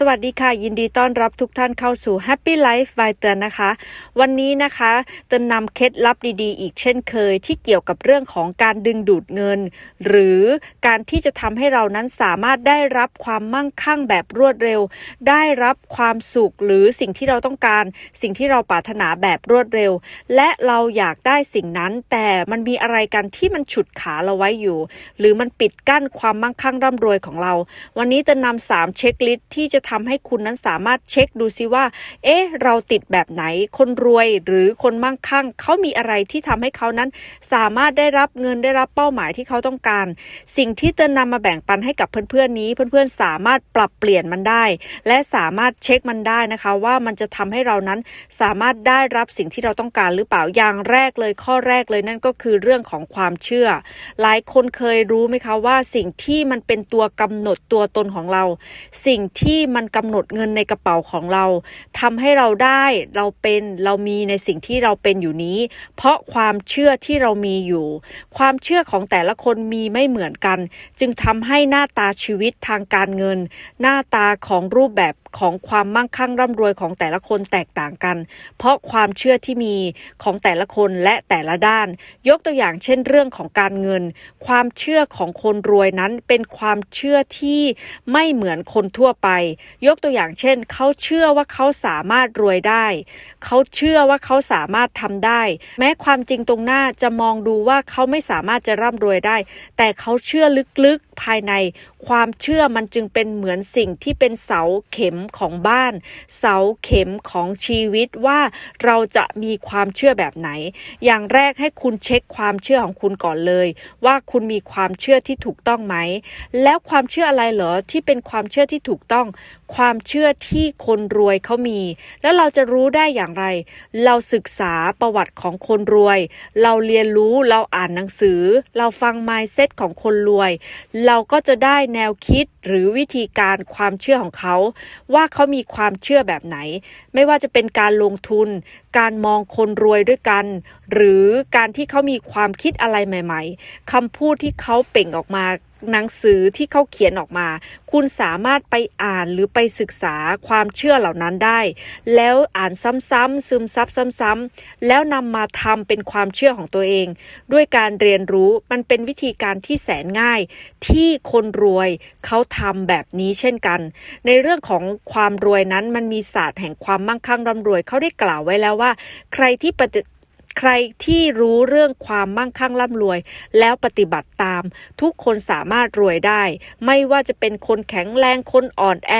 สวัสดีค่ะ ยินดีต้อนรับทุกท่านเข้าสู่ Happy Life by เตือนนะคะ วันนี้นะคะเตือนนำเคล็ดลับดีๆ อีกเช่นเคยที่เกี่ยวกับเรื่องของการดึงดูดเงิน หรือการที่จะทำให้เรานั้นสามารถได้รับความมั่งคั่งแบบรวดเร็ว ได้รับความสุขหรือสิ่งที่เราต้องการ สิ่งที่เราปรารถนาแบบรวดเร็ว และเราอยากได้สิ่งนั้น แต่มันมีอะไรกันที่มันฉุดขาเราไว้อยู่ หรือมันปิดกั้นความมั่งคั่งร่ำรวยของเรา วันนี้จะนำสามเช็คลิสต์ที่จะทำให้คุณนั้นสามารถเช็คดูซิว่า เอ๊ะ เราติดแบบไหน คนรวยหรือคนมั่งคั่ง เขามีอะไรที่ทำให้เขานั้น สามารถได้รับเงินได้รับเป้าหมายที่เขาต้องการ สิ่งที่เตือนนำมาแบ่งปันให้กับเพื่อนๆนี้ เพื่อนๆสามารถปรับเปลี่ยนมันได้ และสามารถเช็คมันได้นะคะ ว่ามันจะทำให้เรานั้นสามารถได้รับสิ่งที่เราต้องการหรือเปล่าอย่างแรกเลยข้อแรกเลยนั่นก็คือเรื่องของความเชื่อ หลายคนเคยรู้ไหมคะว่าสิ่งที่มันเป็นตัวกำหนดตัวตนของเรา สิ่งที่มันกำหนดเงินในกระเป๋าของเราทำให้เราได้เราเป็นเรามีในสิ่งที่เราเป็นอยู่นี้ เพราะความเชื่อที่เรามีอยู่ ความเชื่อของแต่ละคนมีไม่เหมือนกัน จึงทำให้หน้าตาชีวิตทางการเงิน หน้าตาของรูปแบบ ของความมั่งคั่งร่ำรวยของแต่ละคนแตกต่างกัน เพราะความเชื่อที่มีของแต่ละคนและแต่ละด้าน ยกตัวอย่างเช่นเรื่องของการเงิน ความเชื่อของคนรวยนั้นเป็นความเชื่อที่ไม่เหมือนคนทั่วไป ยกตัวอย่างเช่น เขาเชื่อว่าเขาสามารถรวยได้ เขาเชื่อว่าเขาสามารถทำได้ แม้ความจริงตรงหน้าจะมองดูว่าเขาไม่สามารถจะร่ำรวยได้ แต่เขาเชื่อลึกๆภายใน ความเชื่อมันจึงเป็นเหมือนสิ่งที่เป็นเสาเข็มของบ้าน เสาเข็มของชีวิตว่าเราจะมีความเชื่อแบบไหน อย่างแรกให้คุณเช็คความเชื่อของคุณก่อนเลย ว่าคุณมีความเชื่อที่ถูกต้องไหม แล้วความเชื่ออะไรเหรอที่เป็นความเชื่อที่ถูกต้อง ความเชื่อที่คนรวยเขามี แล้วเราจะรู้ได้อย่างไร เราศึกษาประวัติของคนรวย เราเรียนรู้เราอ่านหนังสือ เราฟัง mindset ของคนรวยเราก็จะได้แนวคิดหรือวิธีการความเชื่อของเขา ว่าเขามีความเชื่อแบบไหน ไม่ว่าจะเป็นการลงทุน การมองคนรวยด้วยกัน หรือการที่เขามีความคิดอะไรใหม่ ๆคำพูดที่เขาเป่งออกมาหนังสือที่เขาเขียนออกมา คุณสามารถไปอ่านหรือไปศึกษาความเชื่อเหล่านั้นได้ แล้วอ่านซ้ำๆซึมซับซ้ำๆแล้วนำมาทำเป็นความเชื่อของตัวเอง ด้วยการเรียนรู้มันเป็นวิธีการที่แสนง่าย ที่คนรวยเขาทำแบบนี้เช่นกัน ในเรื่องของความรวยนั้นมันมีศาสตร์แห่งความมั่งคั่งร่ำรวยเขาได้กล่าวไว้แล้วว่า ใครที่ปฏิ ใครที่รู้เรื่องความมั่งคั่งร่ำรวย แล้วปฏิบัติตาม ทุกคนสามารถรวยได้ ไม่ว่าจะเป็นคนแข็งแรงคนอ่อนแอ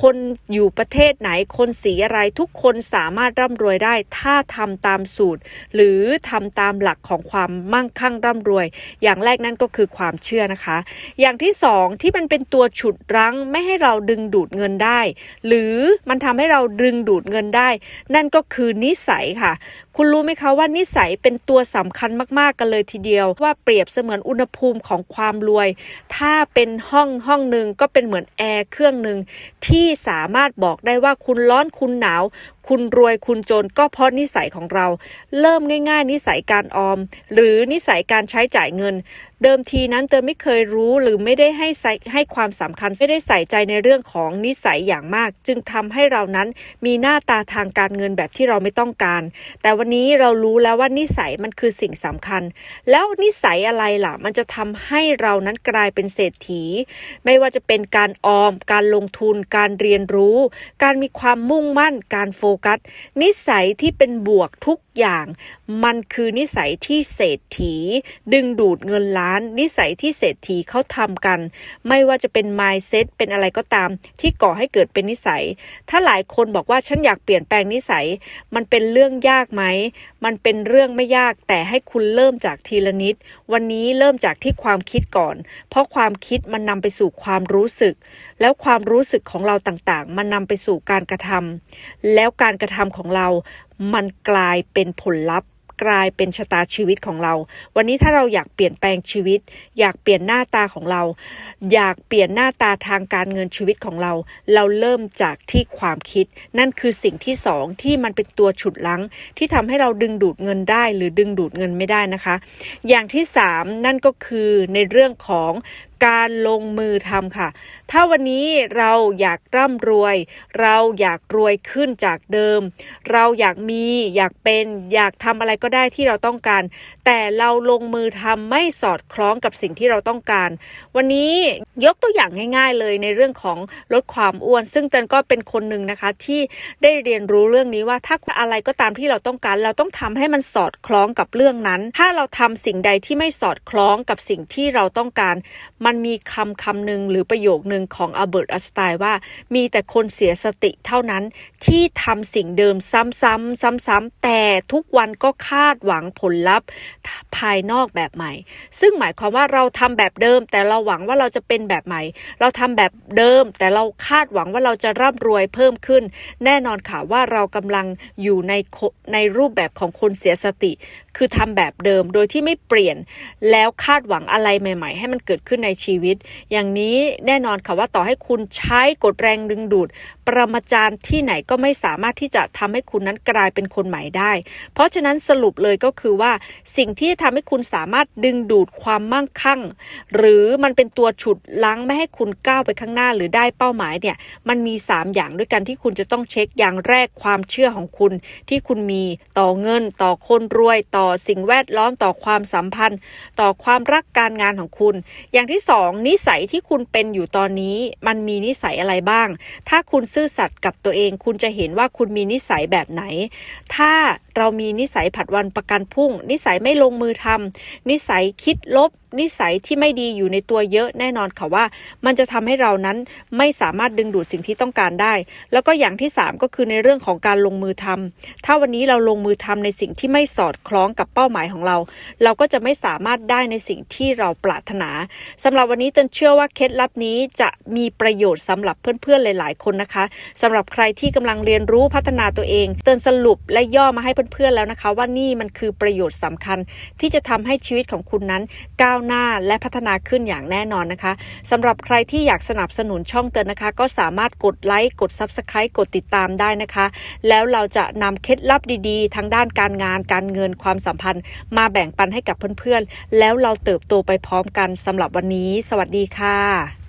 คนอยู่ประเทศไหนคนสีอะไรทุกคนสามารถร่ำรวยได้ ถ้าทำตามสูตร หรือทำตามหลักของความมั่งคั่งร่ำรวย อย่างแรกนั่นก็คือความเชื่อนะคะ อย่างที่สองที่มันเป็นตัวฉุดรั้งไม่ให้เราดึงดูดเงินได้ หรือมันทำให้เราดึงดูดเงินได้ นั่นก็คือนิสัยค่ะ คุณรู้ไหมคะว่านิสัยเป็นตัวสำคัญมากๆกันเลยทีเดียว ว่าเปรียบเสมือนอุณหภูมิของความรวย ถ้าเป็นห้องห้องหนึ่งก็เป็นเหมือนแอร์เครื่องหนึ่งที่สามารถบอกได้ว่าคุณร้อนคุณหนาวคุณรวยคุณจนก็เพราะนิสัยของเรา เริ่มง่ายๆ นิสัยการออม หรือนิสัยการใช้จ่ายเงิน เดิมทีนั้นเตอไม่เคยรู้หรือไม่ได้ให้ใส่ให้ความสำคัญไม่ได้ใส่ใจในเรื่องของนิสัยอย่างมาก จึงทำให้เรานั้นมีหน้าตาทางการเงินแบบที่เราไม่ต้องการ แต่วันนี้เรารู้แล้วว่านิสัยมันคือสิ่งสำคัญ แล้วนิสัยอะไรล่ะ มันจะทำให้เรานั้นกลายเป็นเศรษฐี ไม่ว่าจะเป็นการออม การลงทุน การเรียนรู้ การมีความมุ่งมั่นการโฟกัส นิสัยที่เป็นบวกทุกอย่าง มันคือนิสัยที่เศรษฐี ดึงดูดเงินล้าน นิสัยที่เศรษฐีเขาทำกัน ไม่ว่าจะเป็น mindset เป็นอะไรก็ตาม ที่ก่อให้เกิดเป็นนิสัย ถ้าหลายคนบอกว่าฉันอยากเปลี่ยนแปลงนิสัย มันเป็นเรื่องยากไหม มันเป็นเรื่องไม่ยาก แต่ให้คุณเริ่มจากทีละนิด วันนี้เริ่มจากที่ความคิดก่อน เพราะความคิดมันนำไปสู่ความรู้สึก แล้วความรู้สึกของเราต่างๆ มันนำไปสู่การกระทำแล้วการกระทำของเรา มันกลายเป็นผลลัพธ์ กลายเป็นชะตาชีวิตของเรา วันนี้ถ้าเราอยากเปลี่ยนแปลงชีวิต อยากเปลี่ยนหน้าตาของเรา อยากเปลี่ยนหน้าตาทางการเงินชีวิตของเรา เราเริ่มจากที่ความคิด นั่นคือสิ่งที่สองที่มันเป็นตัวฉุดลั้งที่ทำให้เราดึงดูดเงินได้ หรือดึงดูดเงินไม่ได้นะคะ อย่างที่สามนั่นก็คือในเรื่องของการลงมือทำค่ะ ถ้าวันนี้เราอยากร่ำรวย เราอยากรวยขึ้นจากเดิม เราอยากมี อยากเป็น อยากทำอะไรก็ได้ที่เราต้องการ แต่เราลงมือทำไม่สอดคล้องกับสิ่งที่เราต้องการ วันนี้ยกตัวอย่างง่าย ๆ เลยในเรื่องของลดความอ้วน ซึ่งเตนก็เป็นคนหนึ่งนะคะที่ได้เรียนรู้เรื่องนี้ว่าถ้าอะไรก็ตามที่เราต้องการ เราต้องทำให้มันสอดคล้องกับเรื่องนั้น ถ้าเราทำสิ่งใดที่ไม่สอดคล้องกับสิ่งที่เราต้องการ มันมีคำคำหนึ่งหรือประโยคหนึ่งของอัลเบิร์ตอัสไตน์ว่า มีแต่คนเสียสติเท่านั้นที่ทำสิ่งเดิมซ้ำๆซ้ำๆแต่ทุกวันก็คาดหวังผลลัพธ์ภายนอกแบบใหม่ ซึ่งหมายความว่าเราทำแบบเดิม แต่เราหวังว่าเราจะเป็นแบบใหม่ เราทำแบบเดิม แต่เราคาดหวังว่าเราจะร่ำรวยเพิ่มขึ้น แน่นอนค่ะว่าเรากำลังอยู่ในในรูปแบบของคนเสียสติ คือทำแบบเดิมโดยที่ไม่เปลี่ยน แล้วคาดหวังอะไรใหม่ ๆ ให้มันเกิดขึ้นในชีวิต อย่างนี้แน่นอนค่ะว่าต่อให้คุณใช้กฎแรงดึงดูดประมาจารย์ที่ไหนก็ไม่สามารถที่จะทำให้คุณนั้นกลายเป็นคนใหม่ได้ เพราะฉะนั้นสรุปเลยก็คือว่าสิ่งที่ทำให้คุณสามารถดึงดูดความมั่งคั่ง หรือมันเป็นตัวฉุดลังไม่ให้คุณก้าวไปข้างหน้าหรือได้เป้าหมายเนี่ยมันมี 3 อย่างด้วยกันที่คุณจะต้องเช็คอย่างแรกความเชื่อของคุณ ที่คุณมีต่อเงิน ต่อคนรวย ต่อสิ่งแวดล้อมต่อความสัมพันธ์ ต่อความรักการงานของคุณ อย่างที่สองนิสัยที่คุณเป็นอยู่ตอนนี้ มันมีนิสัยอะไรบ้าง ถ้าคุณซื่อสัตย์กับตัวเอง คุณจะเห็นว่าคุณมีนิสัยแบบไหน ถ้าเรามีนิสัยผัดวันประกันพรุ่ง นิสัยไม่ลงมือทำนิสัยคิดลบ นิสัยที่ไม่ดีอยู่ในตัวเยอะแน่นอนค่ะว่า มันจะทำให้เรานั้นไม่สามารถดึงดูดสิ่งที่ต้องการได้ แล้วก็อย่างที่ 3 ก็คือในเรื่องของการลงมือทำถ้าวันนี้เราลงมือทำในสิ่งที่ไม่สอดคล้องกับเป้าหมายของเรา เราก็จะไม่สามารถได้ในสิ่งที่เราปรารถนาสำหรับวันนี้เตนเชื่อว่าเคล็ดลับนี้จะมีประโยชน์สำหรับเพื่อนๆหลาย ๆ คนนะคะสำหรับใครที่กำลังเรียนรู้พัฒนาตัวเองเตือนสรุปและย่อมาให้เพื่อนๆแล้วนะคะ ว่านี่มันคือประโยชน์สำคัญ ที่จะทำให้ชีวิตของคุณนั้น ก้าวหน้าและพัฒนาขึ้นอย่างแน่นอนนะคะสำหรับใครที่อยากสนับสนุนช่องเตือนนะคะ ก็สามารถกดไลค์กด Subscribe กดติดตามได้นะคะ แล้วเราจะนำเคล็ดลับดีๆ ทั้งด้านการงานการเงินความสัมพันธ์ มาแบ่งปันให้กับเพื่อนๆแล้วเราเติบโตไปพร้อมกันสำหรับวันนี้ สวัสดีค่ะ